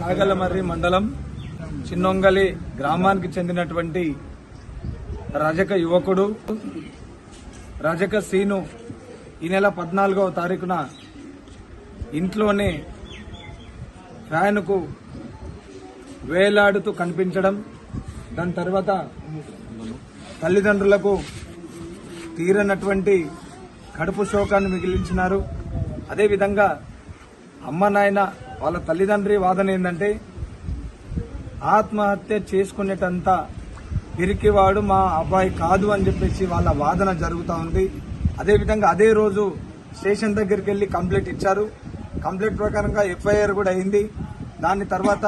చాగలమర్రి మండలం చిన్నొంగలి గ్రామానికి చెందినటువంటి రజక యువకుడు రజక సీను ఈ నెల పద్నాలుగవ తారీఖున ఇంట్లోనే ఫ్యాన్కు వేలాడుతూ కనిపించడం దాని తర్వాత తల్లిదండ్రులకు తీరనటువంటి కడుపు శోకాన్ని మిగిలించినారు. అదేవిధంగా అమ్మ నాయన వాళ్ళ తల్లిదండ్రి వాదన ఏంటంటే ఆత్మహత్య చేసుకునేటంత పిరికివాడు మా అబ్బాయి కాదు అని చెప్పేసి వాళ్ళ వాదన జరుగుతూ ఉంది. అదేవిధంగా అదే రోజు స్టేషన్ దగ్గరికి వెళ్ళి కంప్లైంట్ ఇచ్చారు. కంప్లైంట్ ప్రకారంగా ఎఫ్ఐఆర్ కూడా అయింది. దాని తర్వాత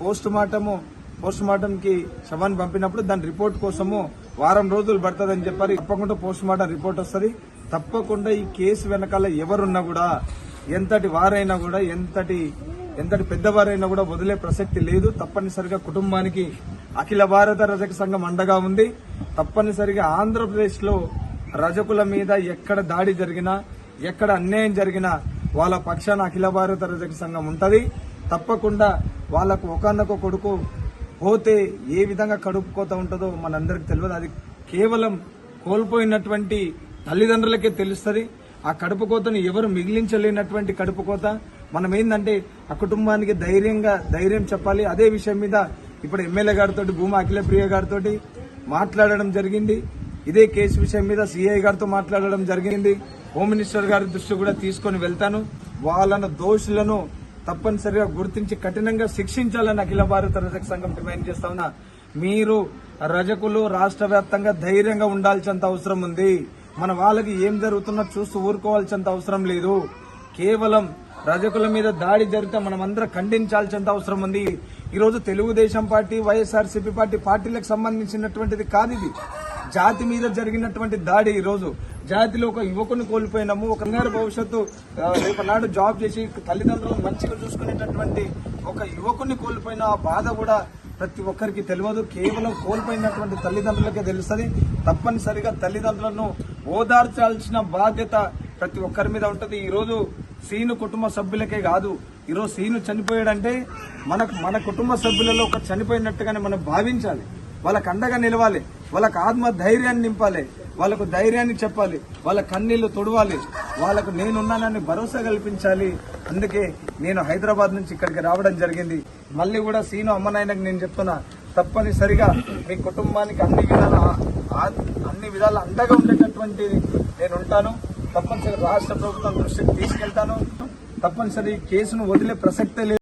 పోస్ట్ మార్టము పోస్ట్ మార్టంకి శవాన్ని పంపినప్పుడు దాని రిపోర్ట్ కోసము వారం రోజులు పడుతుందని చెప్పారు. తప్పకుండా పోస్ట్ మార్టం రిపోర్ట్ వస్తుంది. తప్పకుండా ఈ కేసు వెనకాల ఎవరున్నా కూడా ఎంతటి వారైనా కూడా ఎంతటి ఎంతటి పెద్దవారైనా కూడా వదిలే ప్రసక్తి లేదు. తప్పనిసరిగా కుటుంబానికి అఖిల భారత రజక సంఘం అండగా ఉంది. తప్పనిసరిగా ఆంధ్రప్రదేశ్లో రజకుల మీద ఎక్కడ దాడి జరిగినా ఎక్కడ అన్యాయం జరిగినా వాళ్ళ పక్షాన అఖిల భారత రజక సంఘం ఉంటుంది. తప్పకుండా వాళ్ళకు ఒకనొక కొడుకు పోతే ఏ విధంగా కడుపుకోత ఉంటుందో మనందరికి తెలియదు. అది కేవలం కోల్పోయినటువంటి తల్లిదండ్రులకే తెలుస్తుంది. ఆ కడుపు కోతను ఎవరు మిగిలించలేనటువంటి కడుపు కోత? మనం ఏంటంటే ఆ కుటుంబానికి ధైర్యంగా ధైర్యం చెప్పాలి. అదే విషయం మీద ఇప్పుడు ఎమ్మెల్యే గారితో భూమా అఖిలప్రియ గారితో మాట్లాడడం జరిగింది. ఇదే కేసు విషయం మీద సిఐ గారితో మాట్లాడడం జరిగింది. హోమ్ మినిస్టర్ గారి దృష్టి కూడా తీసుకొని వెళ్తాను. వాళ్ళను దోషులను తప్పనిసరిగా గుర్తించి కఠినంగా శిక్షించాలని అఖిల భారత రజక సంఘం డిమాండ్ చేస్తా ఉన్నా. మీరు రజకులు రాష్ట్ర వ్యాప్తంగా ధైర్యంగా ఉండాల్సినంత అవసరం ఉంది. మన వాళ్ళకి ఏం జరుగుతున్నా చూస్తూ ఊరుకోవాల్సినంత అవసరం లేదు. కేవలం రజకుల మీద దాడి జరిగితే మనం అందరం ఖండించాల్సినంత అవసరం ఉంది. ఈరోజు తెలుగుదేశం పార్టీ వైఎస్ఆర్సీపీ పార్టీ పార్టీలకు సంబంధించినటువంటిది కాదు ఇది. జాతి మీద జరిగినటువంటి దాడి ఈరోజు. జాతిలో ఒక యువకుని కోల్పోయినాము. ఒక బంగారు భవిష్యత్తు ఆ, రేపు నాడు జాబ్ చేసి తల్లిదండ్రులను మంచిగా చూసుకునేటటువంటి ఒక యువకుని కోల్పోయిన ఆ బాధ కూడా ప్రతి ఒక్కరికి తెలియదు. కేవలం కోల్పోయినటువంటి తల్లిదండ్రులకే తెలుస్తుంది. తప్పనిసరిగా తల్లిదండ్రులను ఓదార్చాల్సిన బాధ్యత ప్రతి ఒక్కరి మీద ఉంటుంది. ఈరోజు సీను కుటుంబ సభ్యులకే కాదు ఈరోజు సీను చనిపోయాడంటే మనకు మన కుటుంబ సభ్యులలో ఒక చనిపోయినట్టుగానే మనం భావించాలి. వాళ్ళకు అండగా నిలవాలి వాళ్ళకు ఆత్మ ధైర్యాన్ని నింపాలి వాళ్ళకు ధైర్యాన్ని చెప్పాలి వాళ్ళ కన్నీళ్ళు తొడవాలి వాళ్ళకు నేనున్నానని భరోసా కల్పించాలి. అందుకే నేను హైదరాబాద్ నుంచి ఇక్కడికి రావడం జరిగింది. మళ్ళీ కూడా సీను అమ్మనాయనకు నేను చెప్తున్నా తప్పనిసరిగా మీ కుటుంబానికి అన్ని విధాల అన్ని విధాల అండగా ఉండేటటువంటి నేను ఉంటాను తప్పనిసరిగా రాష్ట్ర ప్రభుత్వం దృష్టికి తీసుకెళ్తాను. తప్పనిసరి ఈ కేసును వదిలే ప్రసక్తే లేదు.